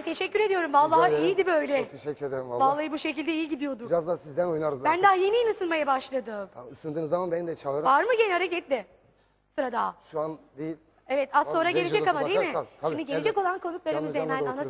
Ay teşekkür ediyorum. Rica Vallahi ederim. iyiydi böyle. Çok teşekkür ederim valla. Vallahi bu şekilde iyi gidiyordu. Biraz da sizden oynarız zaten. Ben daha yeni yeni ısınmaya başladım. Tamam, ısındığınız zaman beni de çağırın. Var mı gene hareketli? Sırada. Şu an değil. Evet az sonra gelecek ama değil mi? bakarsan, tabii, Şimdi gelecek evet. olan konuklarımızı Canlı canlı hemen da ana